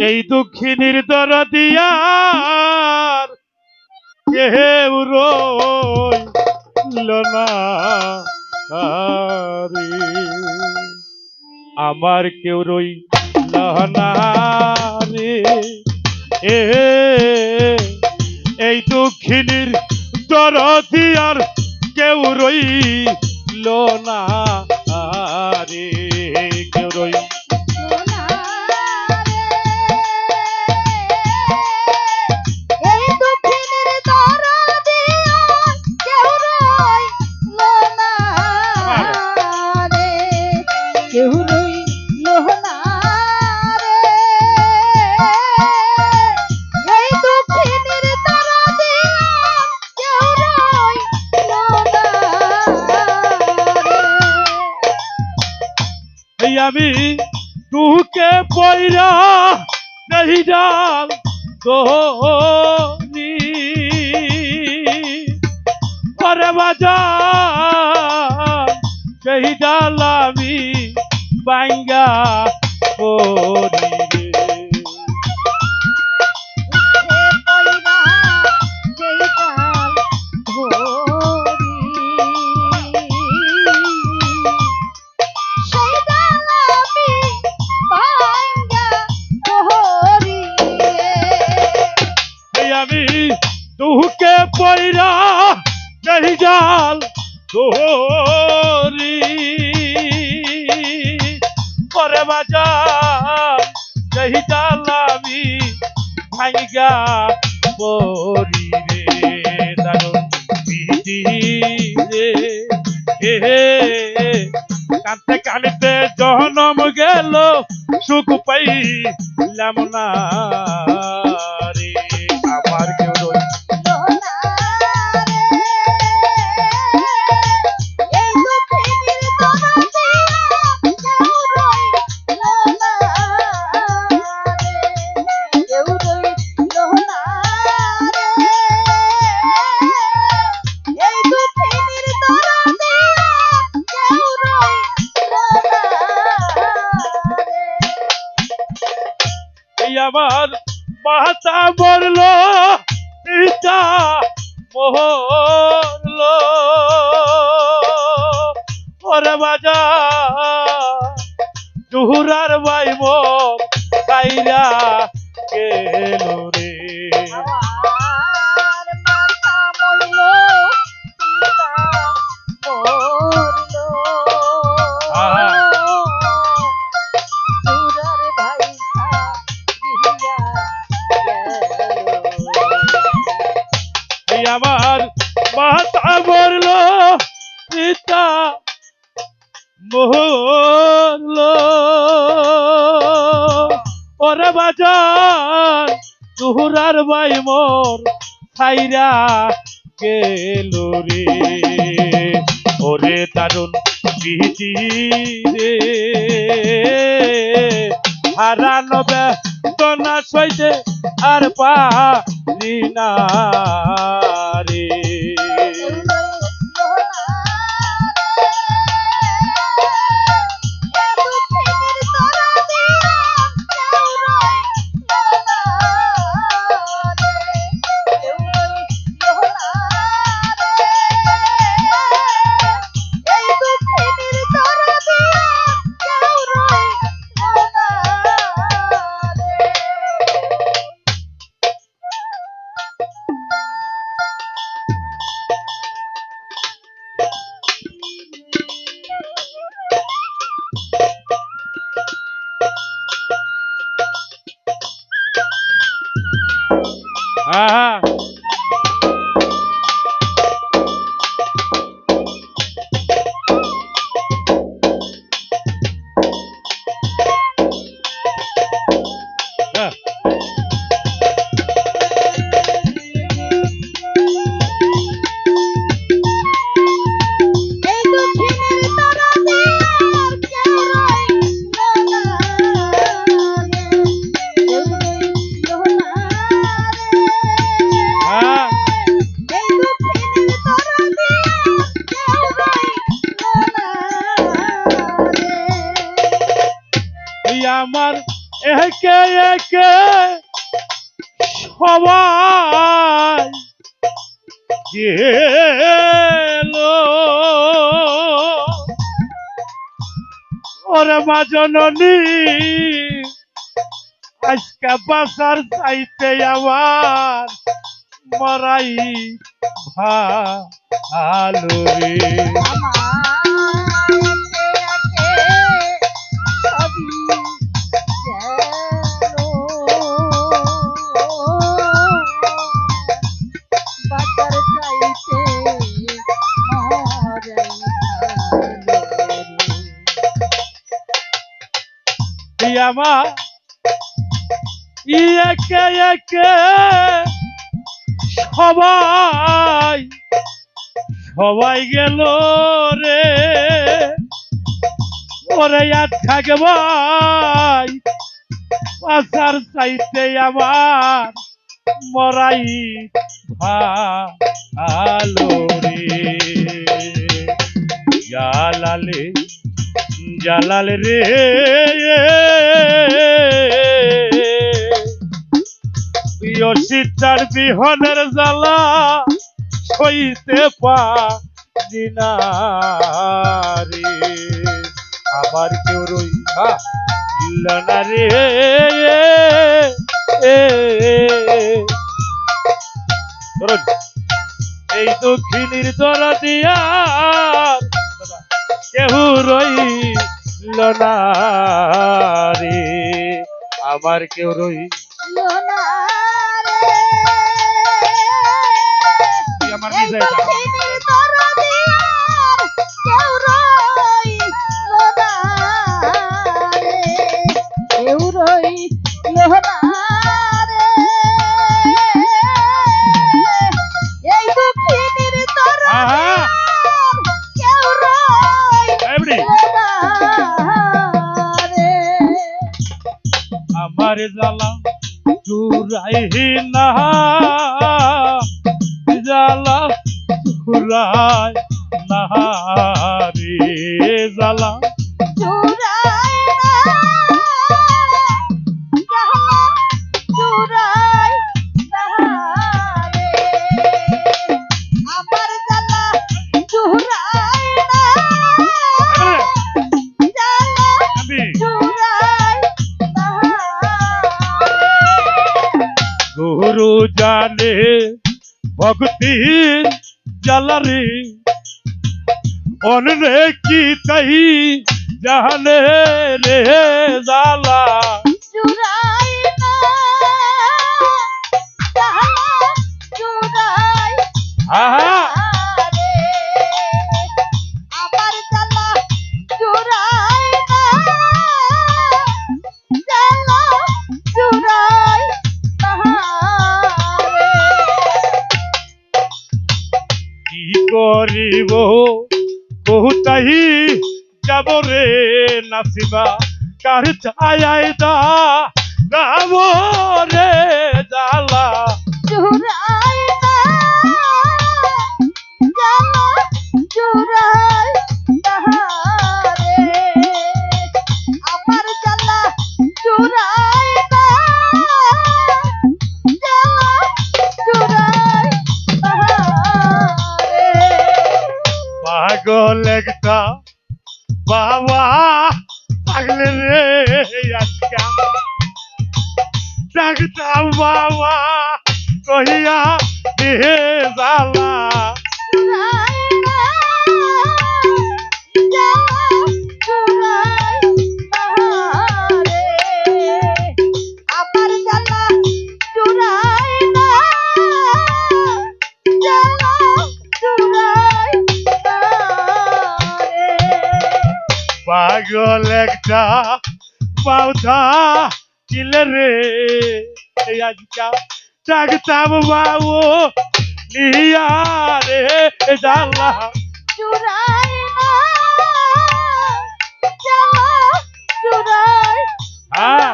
এই দুঃখিনীর দরদিয়ার কেউ রইল আমার কেউ রই রে এ এই দুঃখিনীর দরদিয়ার কেউ রইল না আমি টুকে পয়রা নেহি ডাল দোনি পরে বাজা সেই ডাল আমি বাঙ্গা করি। ভাঙ্গা পরি রে দারুণ পিটি রে। হে হে কানতে জহনম গেল সুখ পাইলাম না। ওরে বাজা। জুহুরার বাইব সাইরা গেল মরল ওরে বাজার জুহুরার বাই মোর ছাইরা গেল রে। ওরে দারুণ পিটি রে। হারানো বেদনা সইতে আর পা না। আমার একে একে সবাই ওরে মা জননী আজকে বাসার চাইতে আমার মরাই ভালো রে। আমার একে একে সবাই সবাই গেল রে। ওরে আর থাকে ভাই পাশার চাইতে আমার মরাই ভালো রে। জালালে জালাল রে। সীতার বিহনের জ্বালা সইতে পারি না রে। আমার কেউ রই না রে। এই দক্ষিণীর দরা দিয়া কেহ রইল না রে। আমার কেউ রইল না রে। আমার নিজে আমার জ্বালা চুরাই না জ্বালা চুরাই जाने भक्ति जलरी। उनने की कही जाने रे जाला। কার ছায় দা রে। জালা পাগল একটা বাবা। পাগলে রে আজকা ডাকতাম বাবা কহিয়া হে জ্বালা পাগল একটা বাউধা চিলে রে। আজকা ডাকতাম বাবু নিয়া রে জ্বালা চুরাই না জালা চুরাই হ্যাঁ।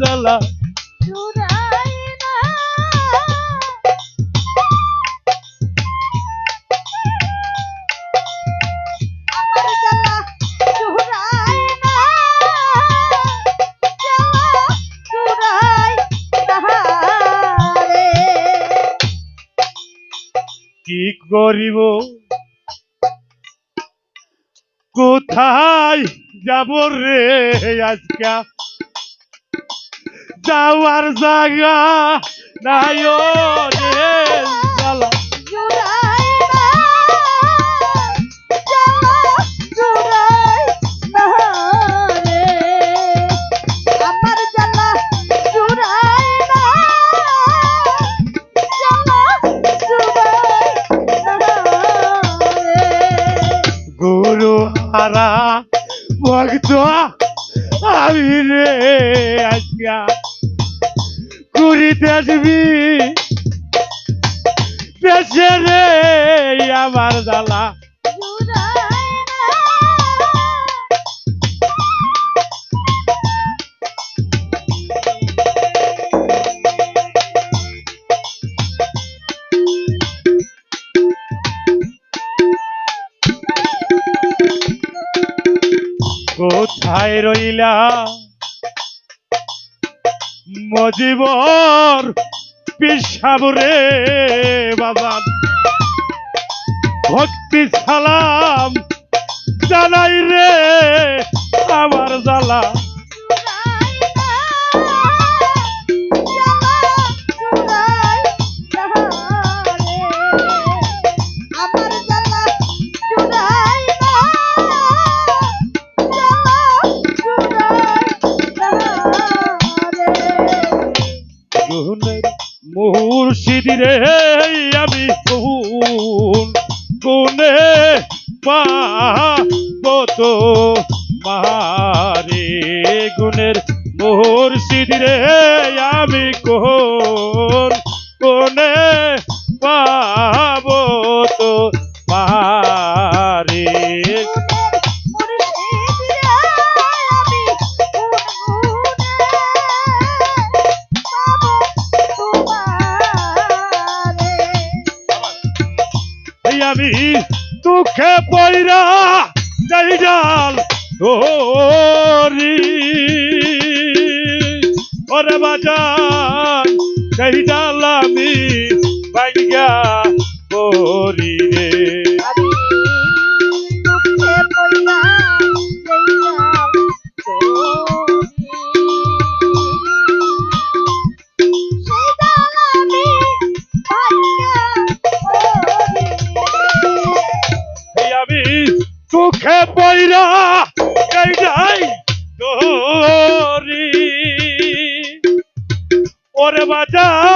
জ্বালা। কি করিব? কোথায় যাব রে আজকা? যাওয়ার জায়গা নাই রে। ঘুরিতে আসবি? দেশে রে আমার জ্বালা। কোথায় রইলা? মজিবর পিসাবরে বাবা। ভক্তি সালাম জানাই রে আমার জ্বালা। রে আমি ভাইয়া করি রে। দুঃখে পয়রা যাই যাই ধরি ওরে বাজান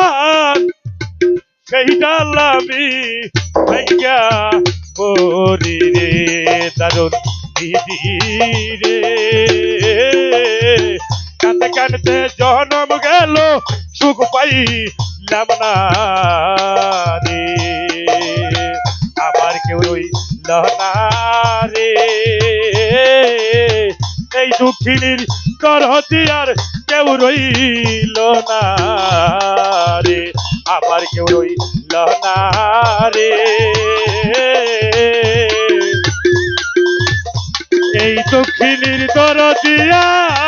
সেই ডাল আমি ভাইয়া করি রে দারুণ দিদি রে। কাঁদতে কাঁদতে জনম গেল, সুখ পাইলাম না রে। আবার কেউ রইল না রে। এই দুঃখিনীর করহতি আর কেউ রইল না রে। আবার কেউ রইল না রে এই দক্ষিণীর দরদিয়ার